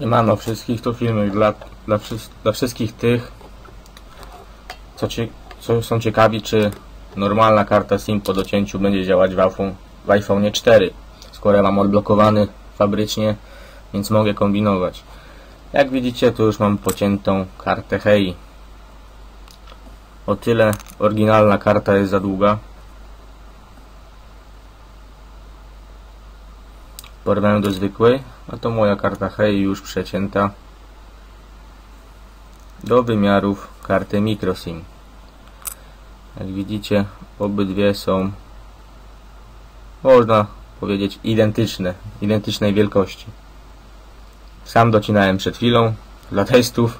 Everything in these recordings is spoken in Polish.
Siemano wszystkich, to filmy dla, dla, dla wszystkich tych, co, cie, co są ciekawi, czy normalna karta SIM po docięciu będzie działać w iPhone, w iPhone 4, skoro ja mam odblokowany fabrycznie, więc mogę kombinować. Jak widzicie, tu już mam pociętą kartę HEI. O tyle oryginalna karta jest za długa. W porównaniu do zwykłej, a to moja karta HEI już przecięta do wymiarów karty microSIM. Jak widzicie, obydwie są można powiedzieć identyczne, identycznej wielkości. Sam docinałem przed chwilą dla testów,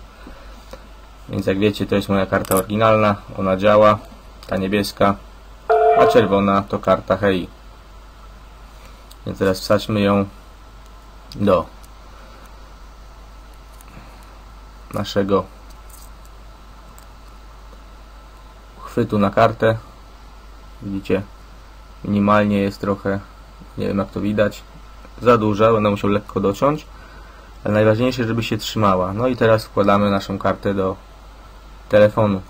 więc jak wiecie, to jest moja karta oryginalna, ona działa, ta niebieska, a czerwona to karta HEI. Więc teraz wsadźmy ją do naszego chwytu na kartę. Widzicie, minimalnie jest trochę, nie wiem jak to widać, za duża, będę musiał lekko dociąć, ale najważniejsze, żeby się trzymała. No i teraz wkładamy naszą kartę do telefonu.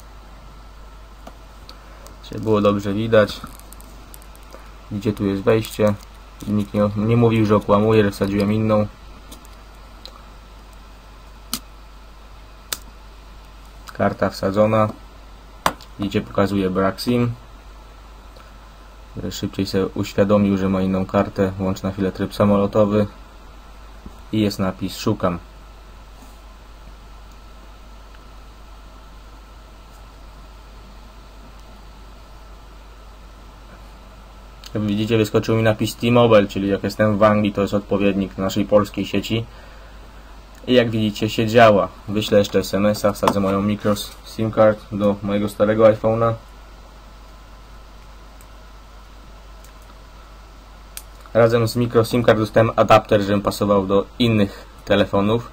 Żeby było dobrze widać. Gdzie tu jest wejście? Nikt nie, nie mówił, że okłamuję, że wsadziłem inną. Karta wsadzona. Widzicie, pokazuje brak SIM. Szybciej sobie uświadomił, że ma inną kartę. Włącz na chwilę tryb samolotowy. I jest napis szukam. Jak widzicie wyskoczył mi napis T-Mobile, czyli jak jestem w Anglii to jest odpowiednik naszej polskiej sieci. I jak widzicie się działa. Wyślę jeszcze SMS-a, wsadzę moją micro SIM card do mojego starego iPhone'a. Razem z micro SIM card dostałem adapter, żebym pasował do innych telefonów.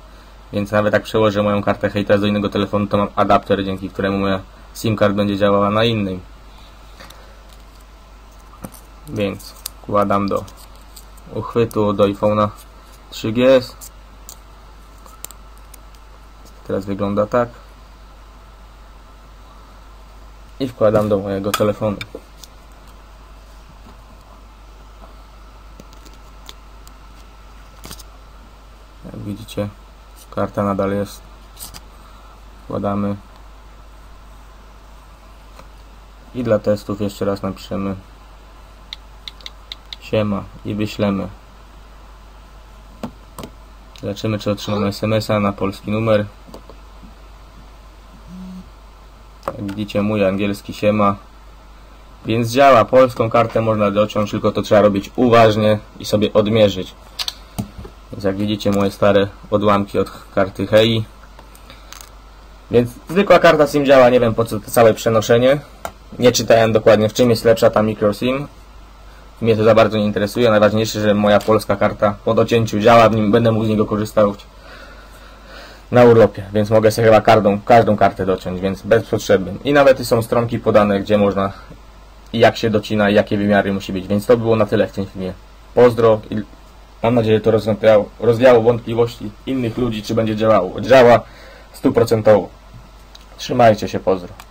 Więc nawet jak przełożę moją kartę hejta do innego telefonu, to mam adapter, dzięki któremu moja SIM card będzie działała na innym. Więc wkładam do uchwytu do iPhone'a 3GS. Teraz wygląda tak. I wkładam do mojego telefonu. Jak widzicie, karta nadal jest. Wkładamy. I dla testów jeszcze raz napiszemy siema i wyślemy. Zobaczymy czy otrzymamy SMS-a na polski numer. Jak widzicie mój angielski siema. Więc działa, polską kartę można dociąć, tylko to trzeba robić uważnie i sobie odmierzyć. Więc jak widzicie moje stare odłamki od karty HEI. Więc zwykła karta SIM działa, nie wiem po co to całe przenoszenie. Nie czytałem dokładnie w czym jest lepsza ta micro SIM. Mnie to za bardzo nie interesuje. Najważniejsze, że moja polska karta po docięciu działa, w nim będę mógł z niego korzystać na urlopie, więc mogę sobie chyba każdą, każdą kartę dociąć, więc bez potrzeby. I nawet są stronki podane, gdzie można i jak się docina, i jakie wymiary musi być. Więc to było na tyle w tym filmie. Pozdro i mam nadzieję, że to rozwiało, rozwiało wątpliwości innych ludzi, czy będzie działało. Działa stuprocentowo. Trzymajcie się, pozdro.